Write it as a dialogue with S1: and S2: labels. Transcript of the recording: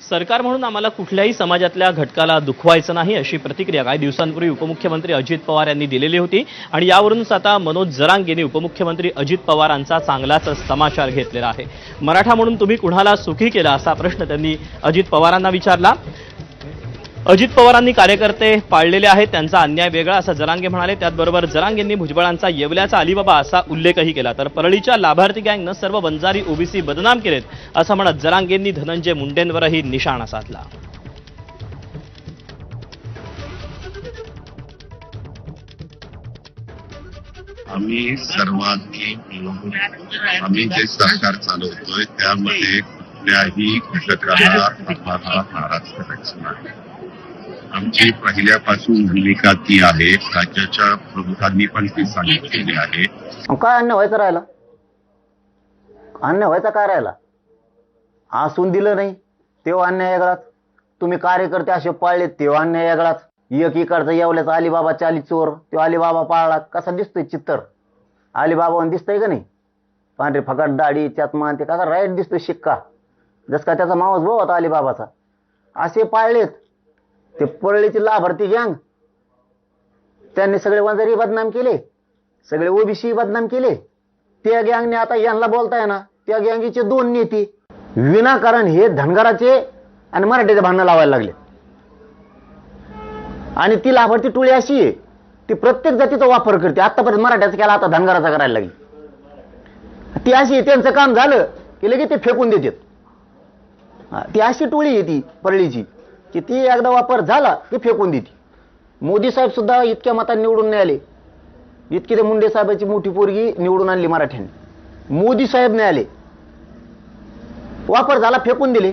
S1: सरकार म्हणून आम्हाला कुठल्याही समाजातल्या घटकाला दुखवायचं नाही अशी प्रतिक्रिया काही दिवसांपूर्वी उपमुख्यमंत्री अजित पवार यांनी दिलेली होती. आणि यावरूनच आता मनोज जरांग यांनी उपमुख्यमंत्री अजित पवारांचा चांगलाच समाचार घेतलेला आहे. मराठा म्हणून तुम्ही कुणाला सुखी केला असा प्रश्न त्यांनी अजित पवारांना विचारला. अजित पवारांनी कार्यकर्ते पाळलेले आहेत त्यांचा अन्याय वेगळा असं जरांगे म्हणाले. त्याचबरोबर जरांग यांनी भुजबळांचा येवल्याचा अलिबाबा असा उल्लेखही केला. तर परळीच्या लाभार्थी गँगनं सर्व बंजारी ओबीसी बदनाम केलेत असं म्हणत जरांगेंनी धनंजय मुंडेंवरही निशाणा साधला.
S2: आम्ही सर्वांनी मिळून आम्ही जे सरकार चालवतोय त्यामध्ये कुठल्याही घटकाला आम्हाला नाराज करायचं नाही. आमची पहिल्यापासून भूमिका ती आहे. राज्याच्या प्रमुखांनी पण ती सांगितलेली आहे.
S3: काय अन्य व्हायचं राहिला? अन्य व्हायचा काय राहिला? असून दिलं नाही तेव्हा अन्याय वेगळाच तुम्ही कार्यकर्ते असे पाळले तेव्हा अन्याय वेगळाच एक इकडचा येवल्याचा अलिबाबा चाली चोर तो अलिबाबा पाळला. कसा दिसतोय चित्तर? अलिबाबा दिसतंय का नाही? पांढरे फकाट दाढी मान ते कसा राईट दिसतोय शिक्का? जस का त्याचा मावस भाऊ होता अलिबाबाचा. असे पाळलेत. ते परळीची लाभार्थी गँग त्यांनी सगळे वंजारी बदनाम केले. सगळे ओबीसी बदनाम केले. त्या गँगने आता यांना बोलताय ना त्या गँगीचे दोन नेते विनाकारण हे धनगराचे आणि मराठीचे भांडणं लावायला लागले. आणि ती लाभार्थी टोळी अशी आहे ती प्रत्येक जातीचा वापर करते. आतापर्यंत मराठ्याचा केला आता धनगराचा करायला लागली. ती अशी त्यांचं काम झालं की लगेच ते फेकून देतात. ती अशी टोळी आहे ती परळीची. की ती एकदा वापर झाला की फेकून देते. मोदी साहेब सुद्धा इतक्या मतात निवडून नाही आले. इतकी ते मुंडे साहेबाची मोठी पोरगी निवडून आणली मराठ्यांनी. मोदी साहेब नाही आले. वापर झाला फेकून दिले.